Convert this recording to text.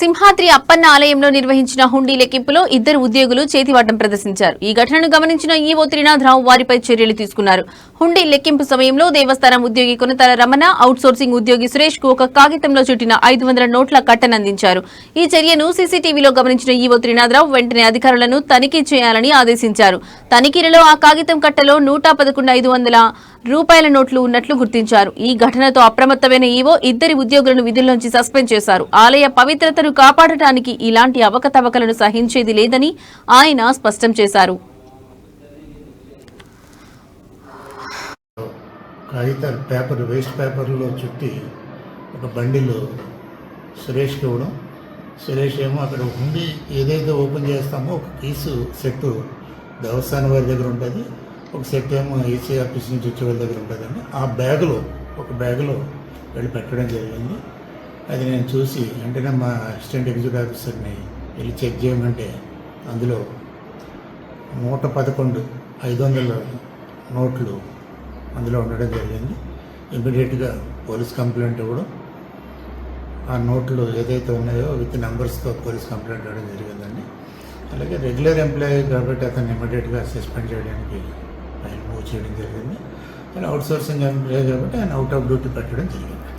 సింహాద్రి అప్పన్న ఆలయంలో నిర్వహించిన హుండీ లెక్కింపులో ఇద్దరు ఉద్యోగులు చేతివాటం ప్రదర్శించారు. ఈ ఘటనను గమనించిన ఈవో త్రినాథరావు వారిపై చర్యలు తీసుకున్నారు. హుండీ లెక్కింపు సమయంలో దేవస్థానం ఉద్యోగి కొనతల రమణ అవుట్సోర్సింగ్ ఉద్యోగి సురేష్కు ఒక కాగితంలో చుట్టిన ఐదు వందల నోట్ల కట్టనందించారు. ఈ చర్యను సీసీటీవీలో గమనించిన ఈవో త్రినాథరావు వెంటనే అధికారులను తనిఖీ చేయాలని ఆదేశించారు. తనిఖీలలో ఆ కాగితం కట్టలో నూట పదకొండు ఐదు వందల రూపాయల నోట్లు ఉన్నట్లు గుర్తించారు. ఈ ఘటనతో అప్రమత్తమైన ఈవో ఇద్దరి ఉద్యోగులను విధుల్లోంచి సస్పెండ్ చేశారు. ఆలయ పవిత్రతను కాపాడటానికి ఇలాంటి అవకతవకలను సహించేది లేదని ఆయన స్పష్టం చేశారు. కాగితాలు పేపర్ వేస్ట్ పేపర్లో చుట్టి ఒక బండిలో సురేష్కి ఇవ్వడం. సురేష్ ఏమో అక్కడ ఉండి ఏదైతే ఓపెన్ చేస్తామో ఒక కీసు సెట్ దేవస్థానం వారి దగ్గర ఉంటుంది. ఒక సెట్ ఏమో ఏసీ ఆఫీస్ నుంచి వచ్చే వాళ్ళ దగ్గర ఉంటుందండి. ఆ బ్యాగులో ఒక బ్యాగులో వెళ్ళి పెట్టడం జరిగింది. అది నేను చూసి వెంటనే మా అసిస్టెంట్ ఎగ్జిక్యూటివ్ ఆఫీసర్ని వెళ్ళి చెక్ చేయమంటే అందులో నూట పదకొండు ఐదు వందల నోట్లు అందులో ఉండడం జరిగింది. ఇమీడియట్గా పోలీస్ కంప్లైంట్ ఇవ్వడం. ఆ నోట్లు ఏదైతే ఉన్నాయో విత్ నెంబర్స్తో పోలీస్ కంప్లైంట్ ఇవ్వడం జరిగిందండి. అలాగే రెగ్యులర్ ఎంప్లాయీ కాబట్టి అతను ఇమీడియట్గా సస్పెండ్ చేయడానికి ఆయన మూవ్ చేయడం జరిగింది. కానీ అవుట్ సోర్సింగ్ ఎంప్లాయీ కాబట్టి ఆయన అవుట్ ఆఫ్ డ్యూటీ పెట్టడం జరిగింది.